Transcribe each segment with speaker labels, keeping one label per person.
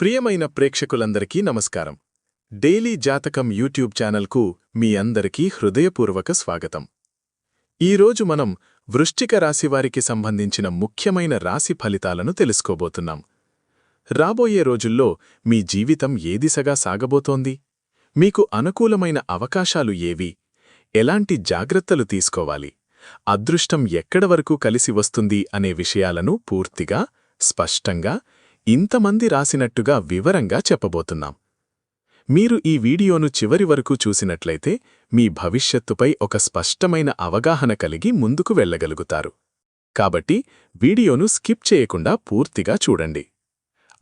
Speaker 1: ప్రియమైన ప్రేక్షకులందరికీ నమస్కారం. డైలీ జాతకం యూట్యూబ్ ఛానల్కు మీ అందరికీ హృదయపూర్వక స్వాగతం. ఈరోజు మనం వృశ్చిక రాశివారికి సంబంధించిన ముఖ్యమైన రాశి ఫలితాలను తెలుసుకోబోతున్నాం. రాబోయే రోజుల్లో మీ జీవితం ఏ దిశగా సాగబోతోంది? మీకు అనుకూలమైన అవకాశాలు ఏవి? ఎలాంటి జాగ్రత్తలు తీసుకోవాలి? అదృష్టం ఎక్కడ వరకు కలిసి వస్తుంది అనే విషయాలను పూర్తిగా స్పష్టంగా ఇంతమంది రాసినట్టుగా వివరంగా చెప్పబోతున్నాం. మీరు ఈ వీడియోను చివరి వరకు చూసినట్లయితే మీ భవిష్యత్తుపై ఒక స్పష్టమైన అవగాహన కలిగి ముందుకు వెళ్ళగలుగుతారు. కాబట్టి వీడియోను స్కిప్ చేయకుండా పూర్తిగా చూడండి.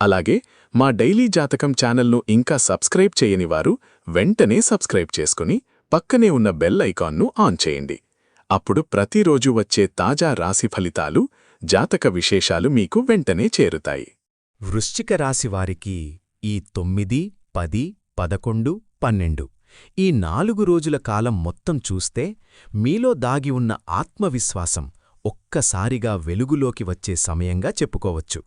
Speaker 1: అలాగే మా డైలీ జాతకం ఛానల్ను ఇంకా సబ్స్క్రైబ్ చేయని వారు వెంటనే సబ్స్క్రైబ్ చేసుకుని పక్కనే ఉన్న బెల్ ఐకాన్ను ఆన్ చేయండి. అప్పుడు ప్రతిరోజు వచ్చే తాజా రాశి ఫలితాలు జాతక విశేషాలు మీకు వెంటనే చేరుతాయి.
Speaker 2: వృశ్చిక రాశివారికి ఈ తొమ్మిది పది పదకొండు పన్నెండు ఈ నాలుగు రోజుల కాలం మొత్తం చూస్తే మీలో దాగి ఉన్న ఆత్మవిశ్వాసం ఒక్కసారిగా వెలుగులోకి వచ్చే సమయంగా చెప్పుకోవచ్చు.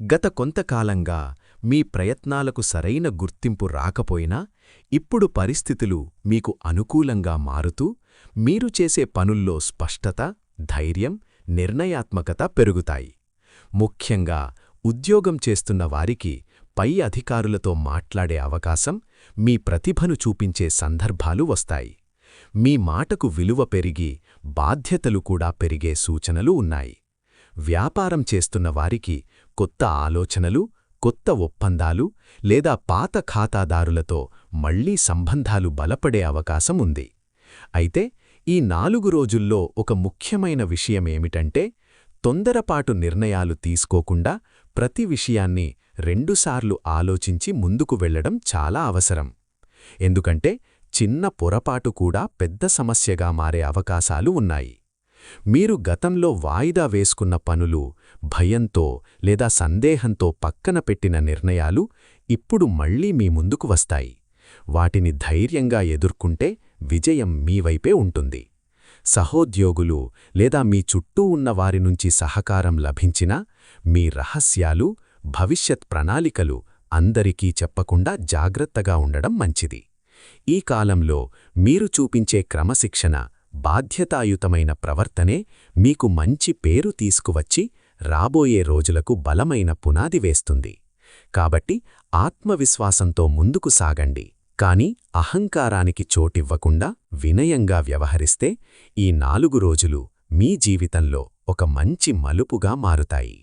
Speaker 2: గత కొంతకాలంగా మీ ప్రయత్నాలకు సరైన గుర్తింపు రాకపోయినా ఇప్పుడు పరిస్థితులు మీకు అనుకూలంగా మారుతూ మీరు చేసే పనుల్లో స్పష్టత ధైర్యం నిర్ణయాత్మకత పెరుగుతాయి. ముఖ్యంగా ఉద్యోగం చేస్తున్న వారికి పై అధికారులతో మాట్లాడే అవకాశం మీ ప్రతిభను చూపించే సందర్భాలు వస్తాయి. మీ మాటకు విలువ పెరిగి బాధ్యతలు కూడా పెరిగే సూచనలు ఉన్నాయి. వ్యాపారం చేస్తున్న వారికి కొత్త ఆలోచనలు కొత్త ఒప్పందాలు లేదా పాత ఖాతాదారులతో మళ్ళీ సంబంధాలు బలపడే అవకాశం ఉంది. అయితే ఈ నాలుగు రోజుల్లో ఒక ముఖ్యమైన విషయమేమిటంటే తొందరపాటు నిర్ణయాలు తీసుకోకుండా ప్రతి విషయాన్ని రెండుసార్లు ఆలోచించి ముందుకు వెళ్ళడం చాలా అవసరం. ఎందుకంటే చిన్న పొరపాటు కూడా పెద్ద సమస్యగా మారే అవకాశాలు ఉన్నాయి. మీరు గతంలో వాయిదా వేసుకున్న పనులు భయంతో లేదా సందేహంతో పక్కన పెట్టిన నిర్ణయాలు ఇప్పుడు మళ్ళీ మీ ముందుకు వస్తాయి. వాటిని ధైర్యంగా ఎదుర్కొంటే విజయం మీవైపే ఉంటుంది. సహోద్యోగులు లేదా మీ చుట్టూ ఉన్న వారి నుంచి సహకారం లభించినా మీ రహస్యాలు భవిష్యత్ ప్రణాళికలు అందరికీ చెప్పకుండా జాగ్రత్తగా ఉండడం మంచిది. ఈ కాలంలో మీరు చూపించే క్రమశిక్షణ బాధ్యతాయుతమైన ప్రవర్తనే మీకు మంచి పేరు తీసుకువచ్చి రాబోయే రోజులకు బలమైన పునాది వేస్తుంది. కాబట్టి ఆత్మవిశ్వాసంతో ముందుకు సాగండి. కాని అహంకారానికి చోటివ్వకుండా వినయంగా వ్యవహరిస్తే ఈ నాలుగు రోజులు మీ జీవితంలో ఒక మంచి మలుపుగా మారుతాయి.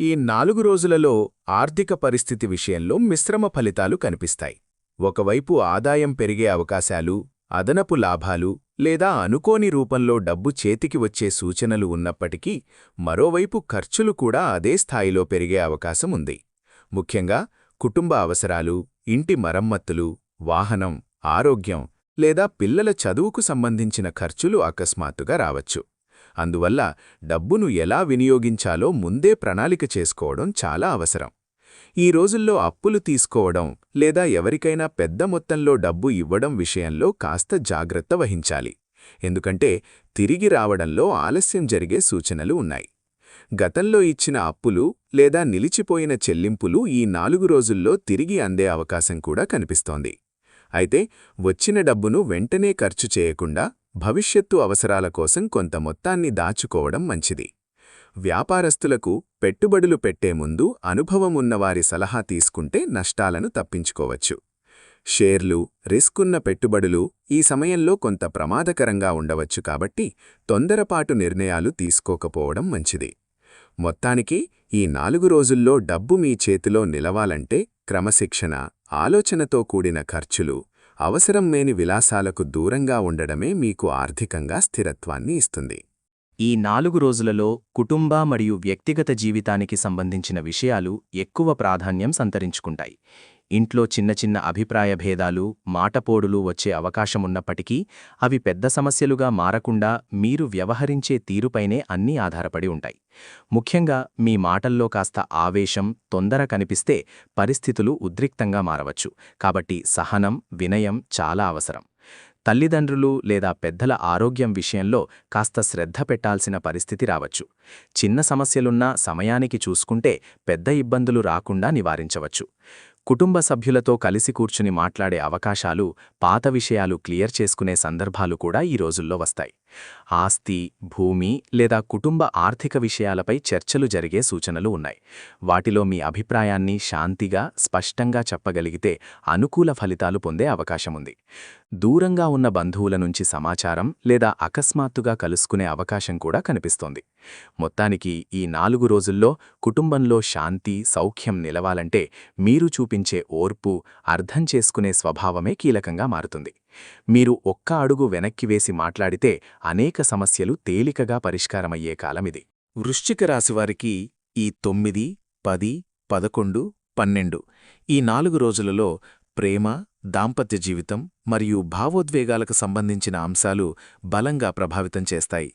Speaker 1: ఈ నాలుగు రోజులలో ఆర్థిక పరిస్థితి విషయంలో మిశ్రమ ఫలితాలు కనిపిస్తాయి. ఒకవైపు ఆదాయం పెరిగే అవకాశాలు అదనపు లాభాలు లేదా అనుకోని రూపంలో డబ్బు చేతికి వచ్చే సూచనలు ఉన్నప్పటికీ మరోవైపు ఖర్చులు కూడా అదే స్థాయిలో పెరిగే అవకాశం ఉంది. ముఖ్యంగా కుటుంబ అవసరాలు ఇంటి మరమ్మత్తులు వాహనం ఆరోగ్యం లేదా పిల్లల చదువుకు సంబంధించిన ఖర్చులు అకస్మాత్తుగా రావచ్చు. అందువల్ల డబ్బును ఎలా వినియోగించాలో ముందే ప్రణాళిక చేసుకోవడం చాలా అవసరం. ఈ రోజుల్లో అప్పులు తీసుకోవడం లేదా ఎవరికైనా పెద్ద మొత్తంలో డబ్బు ఇవ్వడం విషయంలో కాస్త జాగ్రత్త వహించాలి. ఎందుకంటే తిరిగి రావడంలో ఆలస్యం జరిగే సూచనలు ఉన్నాయి. గతంలో ఇచ్చిన అప్పులు లేదా నిలిచిపోయిన చెల్లింపులు ఈ నాలుగు రోజుల్లో తిరిగి అందే అవకాశం కూడా కనిపిస్తోంది. అయితే వచ్చిన డబ్బును వెంటనే ఖర్చు చేయకుండా భవిష్యత్తు అవసరాల కోసం కొంత మొత్తాన్ని దాచుకోవడం మంచిది. వ్యాపారస్తులకు పెట్టుబడులు పెట్టే ముందు అనుభవం ఉన్నవారి సలహా తీసుకుంటే నష్టాలను తప్పించుకోవచ్చు. షేర్లు రిస్కున్న పెట్టుబడులు ఈ సమయంలో కొంత ప్రమాదకరంగా ఉండవచ్చు కాబట్టి తొందరపాటు నిర్ణయాలు తీసుకోకపోవడం మంచిది. మొత్తానికి ఈ నాలుగు రోజుల్లో డబ్బు మీ చేతిలో నిలవాలంటే క్రమశిక్షణ ఆలోచనతో కూడిన ఖర్చులు అవసరం లేని విలాసాలకు దూరంగా ఉండడమే మీకు ఆర్థికంగా స్థిరత్వాన్ని ఇస్తుంది.
Speaker 3: ఈ నాలుగు రోజులలో కుటుంబ మరియు వ్యక్తిగత జీవితానికి సంబంధించిన విషయాలు ఎక్కువ ప్రాధాన్యం సంతరించుకుంటాయి. ఇంట్లో చిన్న చిన్న అభిప్రాయ భేదాలు మాటపోడులు వచ్చే అవకాశమున్నప్పటికీ అవి పెద్ద సమస్యలుగా మారకుండా మీరు వ్యవహరించే తీరుపైనే అన్నీ ఆధారపడి ఉంటాయి. ముఖ్యంగా మీ మాటల్లో కాస్త ఆవేశం తొందర కనిపిస్తే పరిస్థితులు ఉద్రిక్తంగా మారవచ్చు. కాబట్టి సహనం వినయం చాలా అవసరం. తల్లిదండ్రులు లేదా పెద్దల ఆరోగ్యం విషయంలో కాస్త శ్రద్ధ పెట్టాల్సిన పరిస్థితి రావచ్చు. చిన్న సమస్యలున్నా సమయానికి చూసుకుంటే పెద్ద ఇబ్బందులు రాకుండా నివారించవచ్చు. కుటుంబ సభ్యులతో కలిసి కూర్చుని మాట్లాడే అవకాశాలు పాత విషయాలు క్లియర్ చేసుకునే సందర్భాలు కూడా ఈ రోజుల్లో వస్తాయి. ఆస్తి భూమి లేదా కుటుంబ ఆర్థిక విషయాలపై చర్చలు జరిగే సూచనలు ఉన్నాయి. వాటిలో మీ అభిప్రాయాన్ని శాంతిగా స్పష్టంగా చెప్పగలిగితే అనుకూల ఫలితాలు పొందే అవకాశముంది దూరంగా ఉన్న బంధువుల నుంచి సమాచారం లేదా అకస్మాత్తుగా కలుసుకునే అవకాశం కూడా కనిపిస్తోంది. మొత్తానికి ఈ నాలుగు రోజుల్లో కుటుంబంలో శాంతి సౌఖ్యం నిలవాలంటే మీరు చూపించే ఓర్పు అర్థం చేసుకునే స్వభావమే కీలకంగా మారుతుంది. మీరు ఒక్క అడుగు వెనక్కి వేసి మాట్లాడితే అనేక సమస్యలు తేలికగా పరిష్కారమయ్యే కాలమిది.
Speaker 2: వృశ్చిక రాశివారికి ఈ తొమ్మిది పది పదకొండు పన్నెండు ఈ నాలుగు రోజులలో ప్రేమ దాంపత్య జీవితం మరియు భావోద్వేగాలకు సంబంధించిన అంశాలు బలంగా ప్రభావితం చేస్తాయి.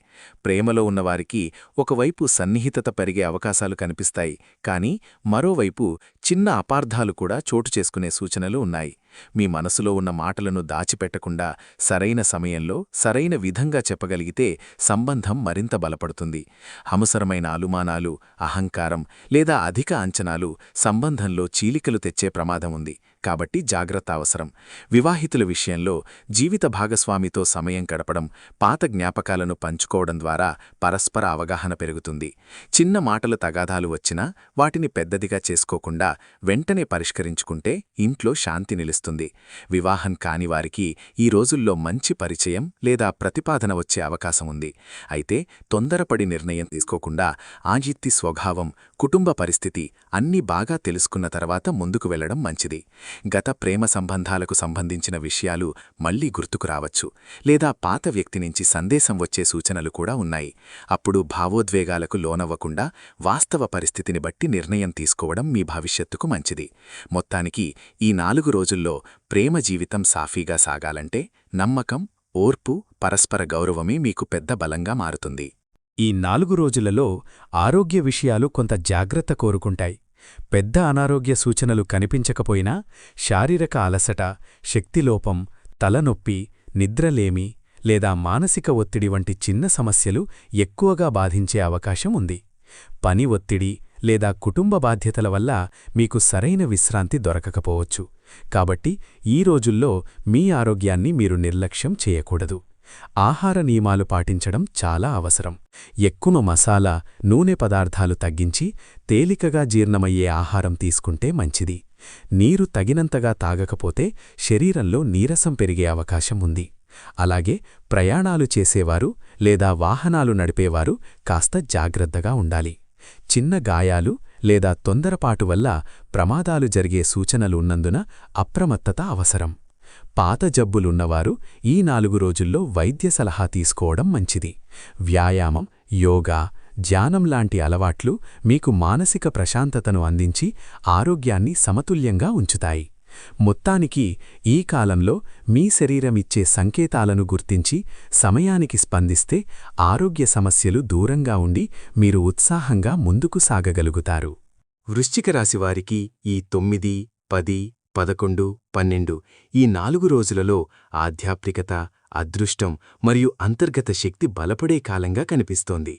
Speaker 2: ప్రేమలో ఉన్నవారికి ఒకవైపు సన్నిహితత పెరిగే అవకాశాలు కనిపిస్తాయి కానీ మరోవైపు చిన్న అపార్థాలు కూడా చోటు చేసుకునే సూచనలు ఉన్నాయి. మీ మనసులో ఉన్న మాటలను దాచిపెట్టకుండా సరైన సమయంలో సరైన విధంగా చెప్పగలిగితే సంబంధం మరింత బలపడుతుంది. అవసరమైన అనుమానాలు అహంకారం లేదా అధిక అంచనాలు సంబంధంలో చీలికలు తెచ్చే ప్రమాదం ఉంది. కాబట్టి జాగ్రత్త అవసరం వివాహితుల విషయంలో జీవిత భాగస్వామితో సమయం గడపడం పాత జ్ఞాపకాలను పంచుకోవడం ద్వారా పరస్పర అవగాహన పెరుగుతుంది. చిన్న మాటల తగాదాలు వచ్చినా వాటిని పెద్దదిగా చేసుకోకుండా వెంటనే పరిష్కరించుకుంటే ఇంట్లో శాంతి నిలుస్తుంది. వివాహం కాని వారికి ఈ రోజుల్లో మంచి పరిచయం లేదా ప్రతిపాదన వచ్చే అవకాశం ఉంది. అయితే తొందరపడి నిర్ణయం తీసుకోకుండా ఆజిత్తి స్వభావం కుటుంబ పరిస్థితి అన్నీ బాగా తెలుసుకున్న తర్వాత ముందుకు వెళ్ళడం మంచిది. గత ప్రేమ సంబంధాలకు సంబంధించిన విషయాలు మళ్ళీ గుర్తుకు రావచ్చు. లేదా పాత వ్యక్తి నుంచి సందేశం వచ్చే సూచనలు కూడా ఉన్నాయి. అప్పుడు భావోద్వేగాలకు లోనవ్వకుండా వాస్తవ పరిస్థితిని బట్టి నిర్ణయం తీసుకోవడం మీ భవిష్యత్తుకు మంచిది. మొత్తానికి ఈ నాలుగు రోజుల్లో ప్రేమ జీవితం సాఫీగా సాగాలంటే నమ్మకం ఓర్పు పరస్పర గౌరవమే మీకు పెద్ద బలంగా మారుతుంది.
Speaker 4: ఈ నాలుగు రోజులలో ఆరోగ్య విషయాలు కొంత జాగ్రత్త కోరుకుంటాయి. పెద్ద అనారోగ్య సూచనలు కనిపించకపోయినా శారీరక అలసట శక్తిలోపం తలనొప్పి నిద్రలేమి లేదా మానసిక ఒత్తిడి వంటి చిన్న సమస్యలు ఎక్కువగా బాధించే అవకాశం ఉంది. పని ఒత్తిడి లేదా కుటుంబ బాధ్యతల వల్ల మీకు సరైన విశ్రాంతి దొరకకపోవచ్చు. కాబట్టి ఈ రోజుల్లో మీ ఆరోగ్యాన్ని మీరు నిర్లక్ష్యం చేయకూడదు. ఆహార నియమాలు పాటించడం చాలా అవసరం. ఎక్కువ మసాలా నూనె పదార్థాలు తగ్గించి తేలికగా జీర్ణమయ్యే ఆహారం తీసుకుంటే మంచిది. నీరు తగినంతగా తాగకపోతే శరీరంలో నీరసం పెరిగే అవకాశం ఉంది. అలాగే ప్రయాణాలు చేసేవారు లేదా వాహనాలు నడిపేవారు కాస్త జాగ్రత్తగా ఉండాలి. చిన్న గాయాలు లేదా తొందరపాటు వల్ల ప్రమాదాలు జరిగే సూచనలు ఉన్నందున అప్రమత్తత అవసరం. పాత జబ్బులున్నవారు ఈ నాలుగు రోజుల్లో వైద్య సలహా తీసుకోవడం మంచిది. వ్యాయామం యోగా ధ్యానం లాంటి అలవాట్లు మీకు మానసిక ప్రశాంతతను అందించి ఆరోగ్యాన్ని సమతుల్యంగా ఉంచుతాయి. మొత్తానికి ఈ కాలంలో మీ శరీరమిచ్చే సంకేతాలను గుర్తించి సమయానికి స్పందిస్తే ఆరోగ్య సమస్యలు దూరంగా ఉండి మీరు ఉత్సాహంగా ముందుకు సాగగలుగుతారు.
Speaker 2: వృశ్చిక రాశివారికి ఈ తొమ్మిది పది పదకొండు పన్నెండు ఈ నాలుగు రోజులలో ఆధ్యాత్మికత అదృష్టం మరియు అంతర్గత శక్తి బలపడే కాలంగా కనిపిస్తోంది.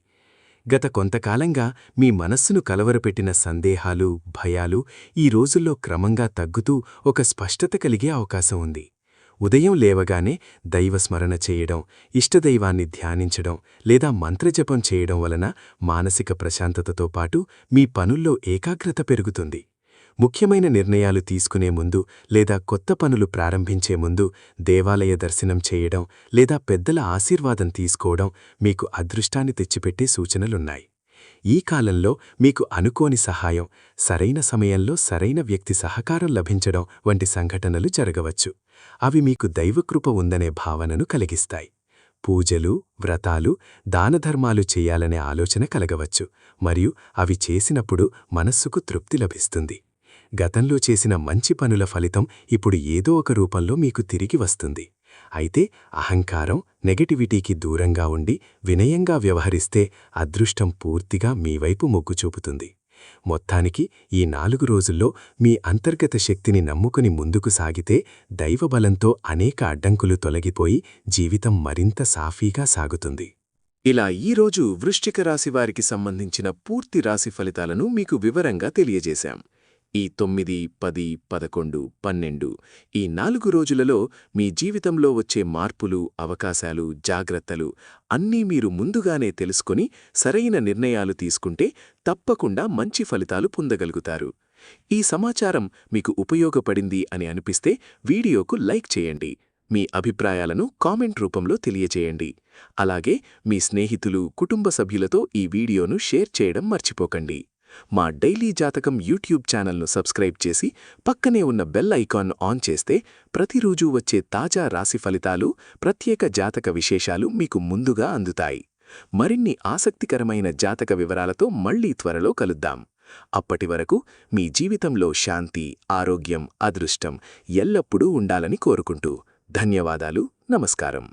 Speaker 2: గత కొంతకాలంగా మీ మనస్సును కలవరపెట్టిన సందేహాలు భయాలు ఈ రోజుల్లో క్రమంగా తగ్గుతూ ఒక స్పష్టత కలిగే అవకాశం ఉంది. ఉదయం లేవగానే దైవస్మరణ చేయడం ఇష్టదైవాన్ని ధ్యానించడం లేదా మంత్రజపం చేయడం వలన మానసిక ప్రశాంతతతో పాటు మీ పనుల్లో ఏకాగ్రత పెరుగుతుంది. ముఖ్యమైన నిర్ణయాలు తీసుకునే ముందు లేదా కొత్త పనులు ప్రారంభించే ముందు దేవాలయ దర్శనం చేయడం లేదా పెద్దల ఆశీర్వాదం తీసుకోవడం మీకు అదృష్టాన్ని తెచ్చిపెట్టే సూచనలున్నాయి. ఈ కాలంలో మీకు అనుకోని సహాయం సరైన సమయంలో సరైన వ్యక్తి సహకారం లభించడం వంటి సంఘటనలు జరగవచ్చు. అవి మీకు దైవకృప ఉందనే భావనను కలిగిస్తాయి. పూజలు వ్రతాలు దానధర్మాలు చేయాలనే ఆలోచన కలగవచ్చు మరియు అవి చేసినప్పుడు మనస్సుకు తృప్తి లభిస్తుంది. గతంలో చేసిన మంచి పనుల ఫలితం ఇప్పుడు ఏదో ఒక రూపంలో మీకు తిరిగి వస్తుంది. అయితే అహంకారం నెగటివిటీకి దూరంగా ఉండి వినయంగా వ్యవహరిస్తే అదృష్టం పూర్తిగా మీ వైపు మొగ్గు చూపుతుంది.
Speaker 5: మొత్తానికి ఈ నాలుగు రోజుల్లో మీ అంతర్గత శక్తిని నమ్ముకుని ముందుకు సాగితే దైవబలంతో అనేక అడ్డంకులు తొలగిపోయి జీవితం మరింత సాఫీగా సాగుతుంది.
Speaker 2: ఇలా ఈరోజు వృశ్చిక రాశివారికి సంబంధించిన పూర్తి రాశి ఫలితాలను మీకు వివరంగా తెలియజేశాం. ఈ తొమ్మిది పది పదకొండు పన్నెండు ఈ నాలుగు రోజులలో మీ జీవితంలో వచ్చే మార్పులు అవకాశాలు జాగ్రత్తలు అన్నీ మీరు ముందుగానే తెలుసుకొని సరైన నిర్ణయాలు తీసుకుంటే తప్పకుండా మంచి ఫలితాలు పొందగలుగుతారు. ఈ సమాచారం మీకు ఉపయోగపడింది అని అనిపిస్తే వీడియోకు లైక్ చేయండి. మీ అభిప్రాయాలను కామెంట్ రూపంలో తెలియచేయండి. అలాగే మీ స్నేహితులు కుటుంబ సభ్యులతో ఈ వీడియోను షేర్ చేయడం మర్చిపోకండి. మా డైలీ జాతకం యూట్యూబ్ ఛానల్ను సబ్స్క్రైబ్ చేసి పక్కనే ఉన్న బెల్ ఐకాన్ ఆన్ చేస్తే ప్రతిరోజూ వచ్చే తాజా రాశి ఫలితాలు ప్రత్యేక జాతక విశేషాలు మీకు ముందుగా అందుతాయి. మరిన్ని ఆసక్తికరమైన జాతక వివరాలతో మళ్ళీ త్వరలో కలుద్దాం. అప్పటి వరకు మీ జీవితంలో శాంతి ఆరోగ్యం అదృష్టం ఎల్లప్పుడూ ఉండాలని కోరుకుంటూ ధన్యవాదాలు నమస్కారం.